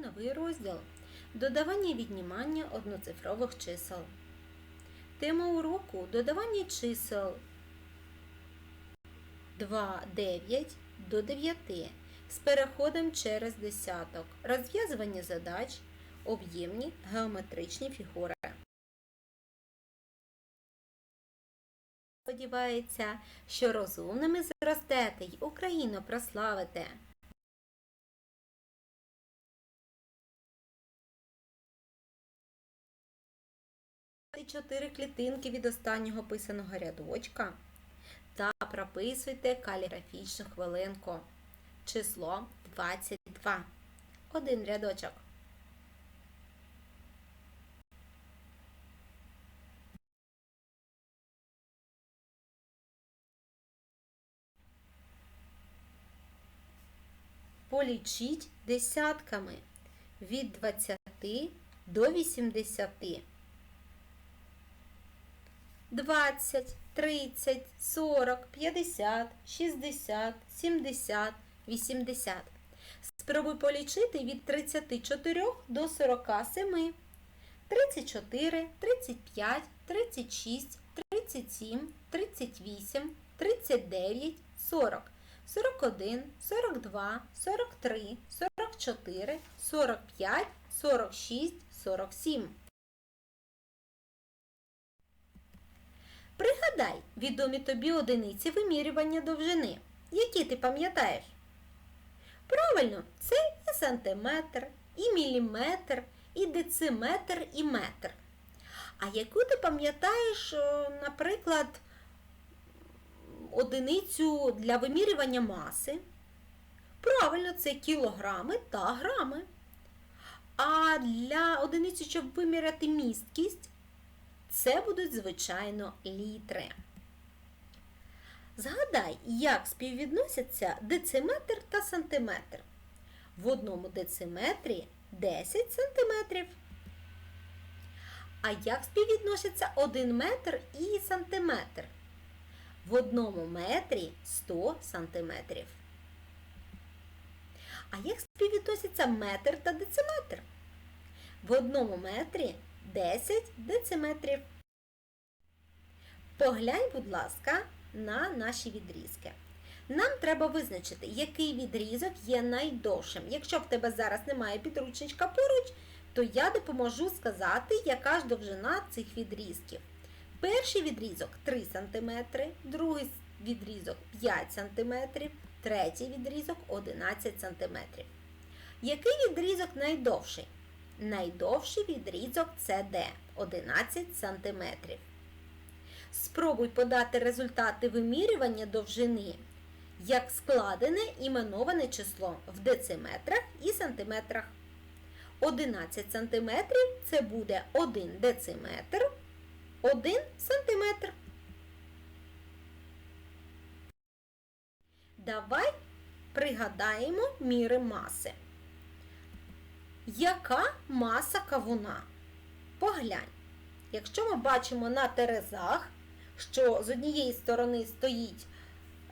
новий розділ Додавання віднімання одноцифрових чисел. Тема уроку додавання чисел 2, 9 до 9 з переходом через десяток, розв'язування задач, об'ємні геометричні фігури. Сподівається, що розумними зростете й Україну прославите. Чотири клітинки від останнього писаного рядочка та прописуйте каліграфічну хвилинку. Число 22. Один рядочок. Полічіть десятками від 20 до 80. 20, 30, 40, 50, 60, 70, 80. Спробуй полічити від 34 до 47. 34, 35, 36, 37, 38, 39, 40, 41, 42, 43, 44, 45, 46, 47. Пригадай відомі тобі одиниці вимірювання довжини. Які ти пам'ятаєш? Правильно, це і сантиметр, і міліметр, і дециметр, і метр. А яку ти пам'ятаєш, е, наприклад, одиницю для вимірювання маси? Правильно, це кілограми та грами. А для одиниці, щоб виміряти місткість, це будуть, звичайно, літри. Згадай, як співвідносяться дециметр та сантиметр. В одному дециметрі 10 сантиметрів. А як співвідносяться 1 метр і сантиметр? В одному метрі 100 сантиметрів. А як співвідносяться метр та дециметр? В одному метрі 10 дециметрів. Поглянь, будь ласка, на наші відрізки. Нам треба визначити, який відрізок є найдовшим. Якщо в тебе зараз немає підручничка поруч, то я допоможу сказати, яка ж довжина цих відрізків. Перший відрізок 3 см, другий відрізок 5 см, третій відрізок 11 см. Який відрізок найдовший? Найдовший відрізок CD 11 см. Спробуй подати результати вимірювання довжини як складене іменоване число в дециметрах і сантиметрах. 11 см це буде 1 дециметр, 1 сантиметр. Давай пригадаємо міри маси. Яка маса кавуна? Поглянь. Якщо ми бачимо на терезах, що з однієї сторони стоїть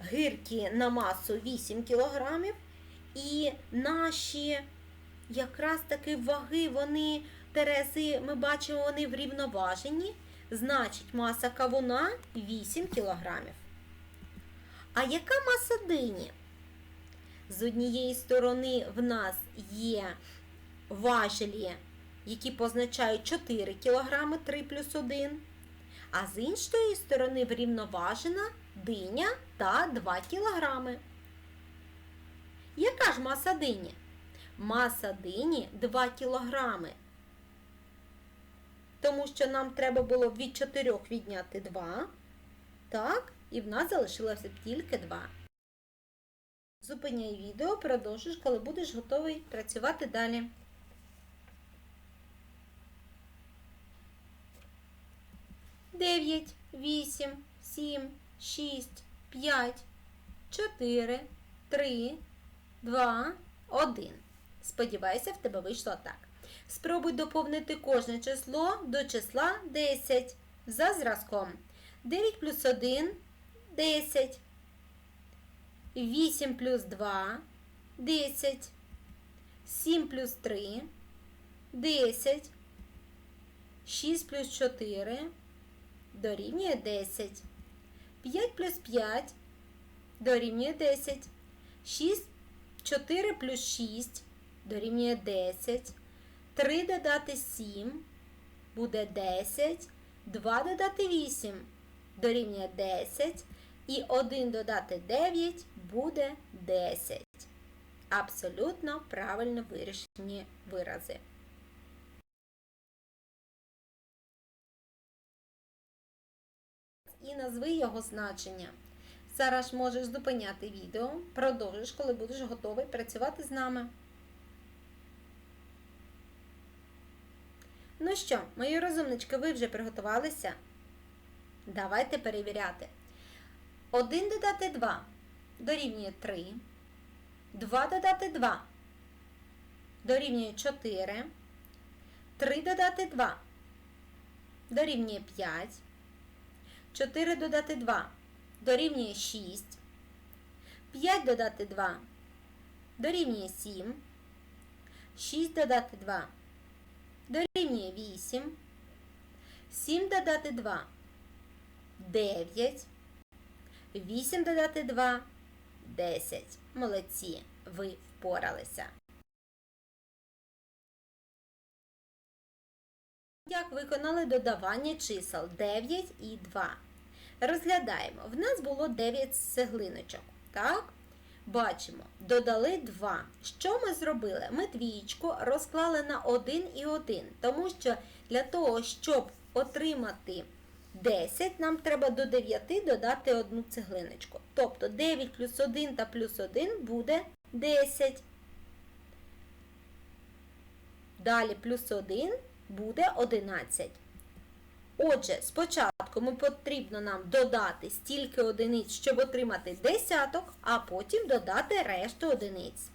гирки на масу 8 кг, і наші якраз таки ваги, вони терези, ми бачимо, вони врівноважені, значить маса кавуна 8 кг. А яка маса дині? З однієї сторони в нас є важелі, які позначають 4 кг 3 плюс 1, а з іншої сторони врівноважена диня та 2 кг. Яка ж маса дині? Маса дині 2 кг. Тому що нам треба було від 4 відняти 2. Так, і в нас залишилося б тільки 2. Зупиняй відео, продовжиш, коли будеш готовий працювати далі. Дев'ять, вісім, сім, шість, п'ять, чотири, три, два, один. Сподіваюся, в тебе вийшло так. Спробуй доповнити кожне число до числа 10 за зразком. 9 плюс 1 10. 8 плюс 2 10. 7 плюс 3 10. 6 плюс 4 дорівнює 10. 5 плюс 5 дорівнює 10. 6, 4 плюс 6 дорівнює 10. 3 додати 7 буде 10. 2 додати 8 дорівнює 10. І 1 додати 9 буде 10. Абсолютно правильно вирішені вирази. І назви його значення. Зараз можеш зупиняти відео, продовжиш, коли будеш готовий працювати з нами. Ну що, мої розумнички, ви вже приготувалися? Давайте перевіряти. 1 додати 2 дорівнює 3. 2 додати 2 дорівнює 4. 3 додати 2 дорівнює 5. 4 додати 2 дорівнює 6. 5 додати 2 дорівнює 7. 6 додати 2 дорівнює 8. 7 додати 2 9. 8 додати 2 10. Молодці, ви впоралися. Як виконали додавання чисел 9 і 2. Розглядаємо. В нас було 9 цеглиночок. Так? Бачимо, додали 2. Що ми зробили? Ми двічку розклали на 1 і 1, тому що для того, щоб отримати 10, нам треба до 9 додати одну цеглиночку. Тобто 9 плюс 1 та плюс 1 буде 10. Далі плюс 1 буде 11. Отже, спочатку ми потрібно нам додати стільки одиниць, щоб отримати десяток, а потім додати решту одиниць.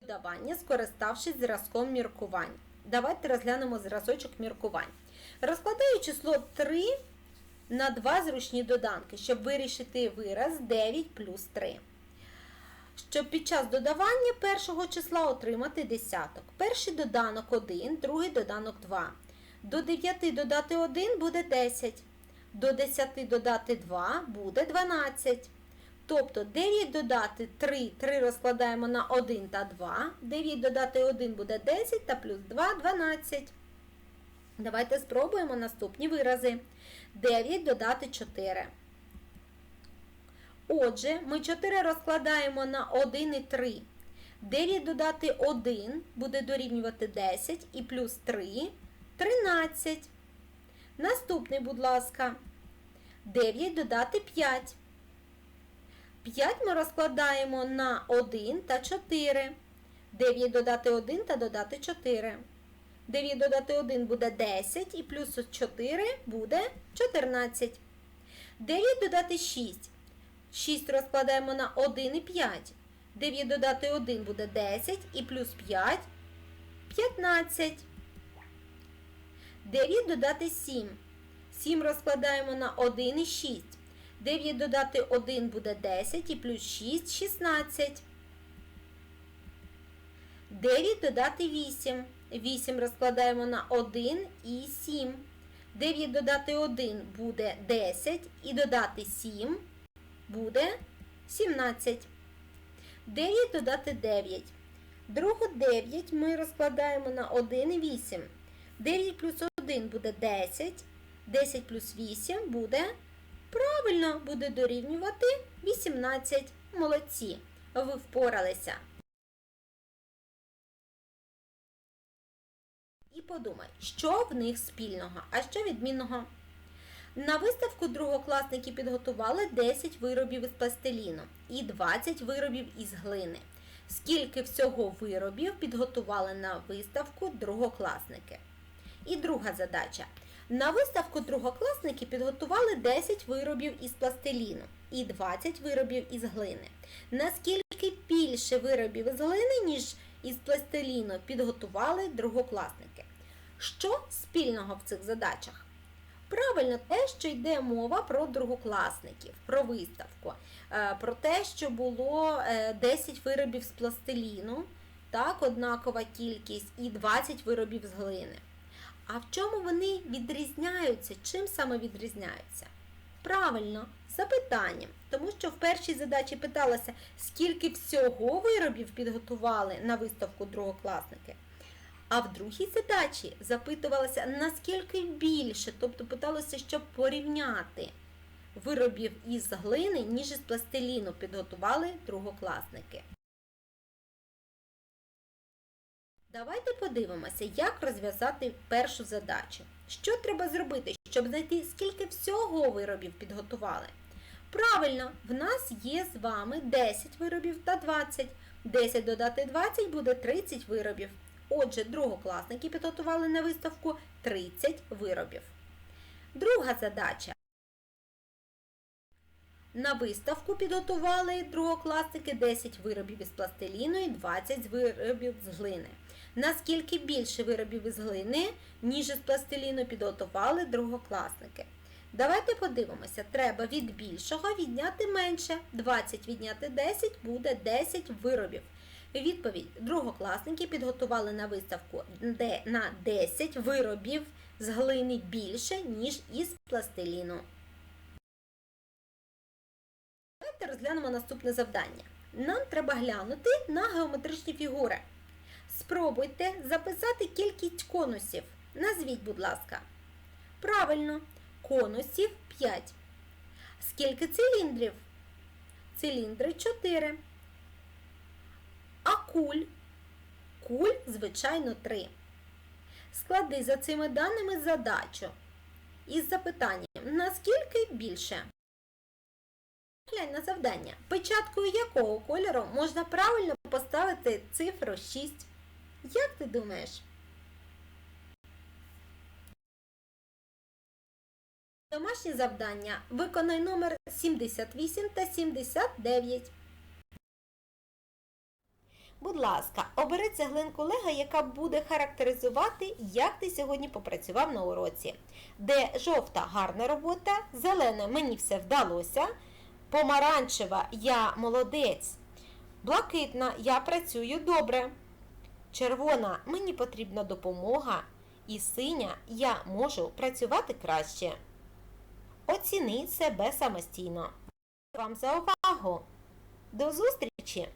Додавання, скориставшись зразком міркувань. Давайте розглянемо зразочок міркувань. Розкладаю число 3 на 2 зручні доданки, щоб вирішити вираз 9 плюс 3 щоб під час додавання першого числа отримати десяток. Перший доданок 1, другий доданок 2. До 9 додати 1 буде 10. До 10 додати 2 буде 12. Тобто 9 додати 3, 3 розкладаємо на 1 та 2. 9 додати 1 буде 10 та плюс 2 12. Давайте спробуємо наступні вирази. 9 додати 4. Отже, ми 4 розкладаємо на 1 і 3. 9 додати 1 буде дорівнювати 10 і плюс 3 13. Наступний, будь ласка, 9 додати 5. 5 ми розкладаємо на 1 та 4. 9 додати 1 та додати 4. 9 додати 1 буде 10 і плюс 4 буде 14. 9 додати 6. 6 розкладаємо на 1 і 5. 9 додати 1 буде 10 і плюс 5 15. 9 додати 7. 7 розкладаємо на 1 і 6. 9 додати 1 буде 10 і плюс 6 16. 9 додати 8. 8 розкладаємо на 1 і 7. 9 додати 1 буде 10 і додати 7 буде 17. 9 додати 9. Другу 9 ми розкладаємо на 1 і 8. 9 плюс 1 буде 10. 10 плюс 8 буде, правильно, буде дорівнювати 18. Молодці. Ви впоралися. І подумай, що в них спільного, а що відмінного. На виставку другокласники підготували 10 виробів із пластиліну і 20 виробів із глини. Скільки всього виробів підготували на виставку другокласники? І друга задача. На виставку другокласники підготували 10 виробів із пластиліну і 20 виробів із глини. Наскільки більше виробів із глини, ніж із пластиліну, підготували другокласники? Що спільного в цих задачах? Правильно, те, що йде мова про другокласників, про виставку, е, про те, що було е, 10 виробів з пластиліну, так, однакова кількість, і 20 виробів з глини. А в чому вони відрізняються? Чим саме відрізняються? Правильно, запитанням. Тому що в першій задачі питалося, скільки всього виробів підготували на виставку другокласники. А в другій задачі запитувалося, наскільки більше, тобто питалося, щоб порівняти виробів із глини, ніж із пластиліну підготували другокласники. Давайте подивимося, як розв'язати першу задачу. Що треба зробити, щоб знайти, скільки всього виробів підготували? Правильно, в нас є з вами 10 виробів та 20. 10 додати 20 буде 30 виробів. Отже, другокласники підготували на виставку 30 виробів. Друга задача. На виставку підготували другокласники 10 виробів із пластиліну і 20 виробів з глини. Наскільки більше виробів із глини, ніж із пластиліну підготували другокласники? Давайте подивимося, треба від більшого відняти менше. 20 відняти 10 буде 10 виробів. Відповідь: другокласники підготували на виставку на 10 виробів з глини більше, ніж із пластиліну. Давайте розглянемо наступне завдання. Нам треба глянути на геометричні фігури. Спробуйте записати кількість конусів. Назвіть, будь ласка. Правильно, конусів 5. Скільки циліндрів? Циліндри 4. А куль? Куль, звичайно, 3. Склади за цими даними задачу. Із запитанням, наскільки більше? Глянь на завдання. Печаткою якого кольору можна правильно поставити цифру 6? Як ти думаєш? Домашнє завдання. Виконай номер 78 та 79. Будь ласка, обери цеглинку Лего, яка буде характеризувати, як ти сьогодні попрацював на уроці. Де жовта гарна робота, зелена мені все вдалося, помаранчева я молодець, блакитна я працюю добре. Червона мені потрібна допомога, і синя я можу працювати краще. Оціни себе самостійно. Вам за увагу! До зустрічі!